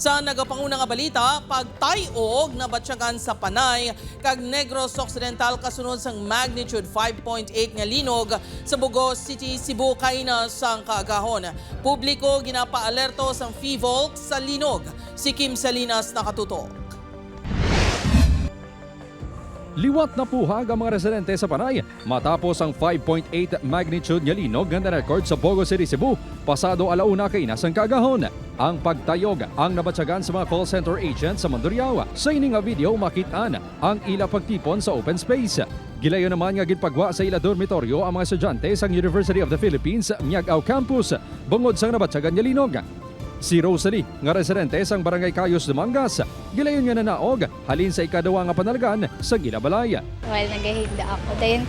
Sa nagapanguna nga balita, pagtayog na batsyagan sa Panay, kag Negros Occidental kasunod sang magnitude 5.8 nga linog sa Bugos City, Cebu, kaina sang kaagahon. Publiko ginapa-alerto sang FIVOLC sa linog. Si Kim Salinas nakatutok. Liwat na puhag ang mga residente sa Panay matapos ang 5.8 magnitude nga linog nga na-record sa Bogo City, Cebu pasado alauna kay nasang kagahon. Ang pagtayog ang nabatsagan sa mga call center agent sa Mandurriaw. Sa ini nga video makitaan ang ila pagtipon sa open space. Gilayo naman nga ginpagwa sa ila dormitoryo ang mga estudyante sa University of the Philippines Miagao Campus bungod sang nabatsagan nga linog. Si Rosalie, nga residente sang Barangay Cayos de Mangas, gilayon nga nanaog halin sa ikaduwa nga panalagan sa Gilabalaya. while nagahigda ako. Then,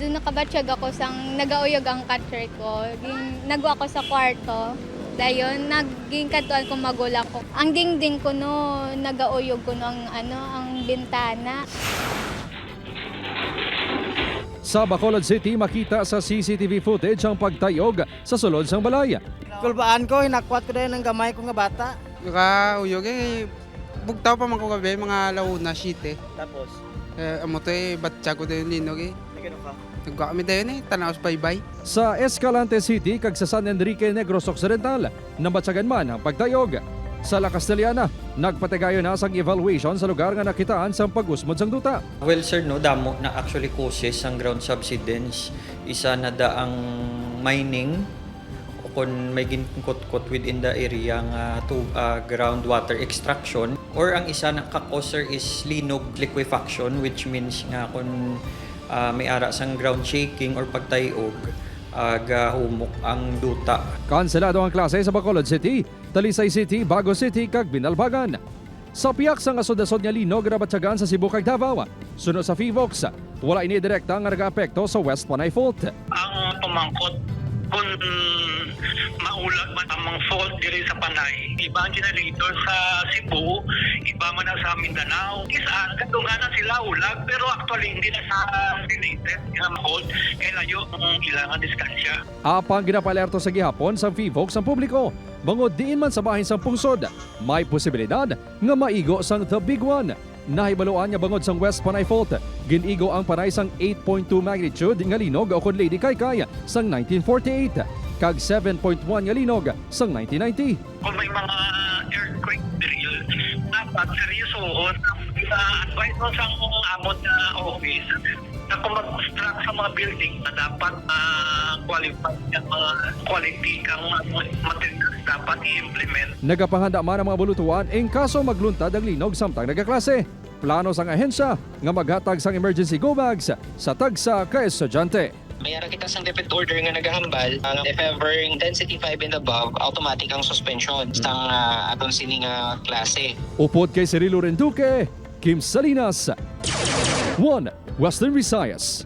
doon nakabatsyag ako sang nagauyog ang catcher ko. Ging, nagwa ako sa kwarto. Dayon, naging katuan ko magula ko. Ang dingding ko no, nagauyog ko no ang, ano, ang bintana. Sa Bacolod City, makita sa CCTV footage ang pagtayog sa sulod sang balaya. Kulbaan ko, hinakwat ko din ng gamay ko nga bata. Ka uyog eh bugtaw pa man ko gabi mga launa shit eh. Tapos, Eh amo to eh batsa ko din linog eh. nagano ka? Nagwa kami dayon eh tanaw sa bye Sa Escalante City, kag sa San Enrique Negros Occidental, nabatsagan man ang pagtayog. Sa La Castellana, nagpatigayo na sang evaluation sa lugar nga nakitaan sa pag-usmod sang duta. Well sir, no, damo na actually causes ang ground subsidence. Isa na da ang mining kung may ginkot-kot within the area nga to uh, groundwater extraction or ang isa na ka-causer is linog liquefaction which means nga kung uh, may ara sang ground shaking or pagtayog uh, gahumok ang duta Kanselado ang klase sa Bacolod City, Talisay City, Bago City, kag Binalbagan. Sa piyak sang asod-asod nga linog na batsagan sa Cebu kag Davao. Sunod sa FIVOX, wala ini direkta nga nag-apekto sa West Panay Fault. ang pumangkot kung maulag man ang mga fault diri sa Panay. Iba ang generator sa Cebu, iba man sa Mindanao. Isa, kadunganan sila ulag, pero actually hindi na sa related nga fault, kaya layo ang ilangan distansya. Apang ginapalerto sa gihapon sa FIVOX ang publiko. Bangod diin man sa bahin sang pungsod, may posibilidad nga maigo sang The Big One. Nahibaluan nga bangod sang West Panay Fault, ginigo ang panay sang 8.2 magnitude nga linog o kun Lady Kaykay sang 1948, kag 7.1 nga linog sang 1990. Kung may mga earthquake drill, dapat seryosohon ang uh, advice mo sa amon na office na kung mag-construct sa mga building na dapat uh, qualified ng mga quality kang mga materials dapat i-implement. Nagapahanda man ang mga bulutuan in kaso magluntad ang linog samtang nagaklase. Plano sang ahensya nga maghatag sang emergency go bags sa tagsa ka estudyante. Mayroon kita sang depth order nga nagahambal. Ang if ever intensity 5 and above, automatic ang suspension sang uh, atong sini nga klase. Upod kay Cirilo Renduque, Kim Salinas. 1. Western Visayas.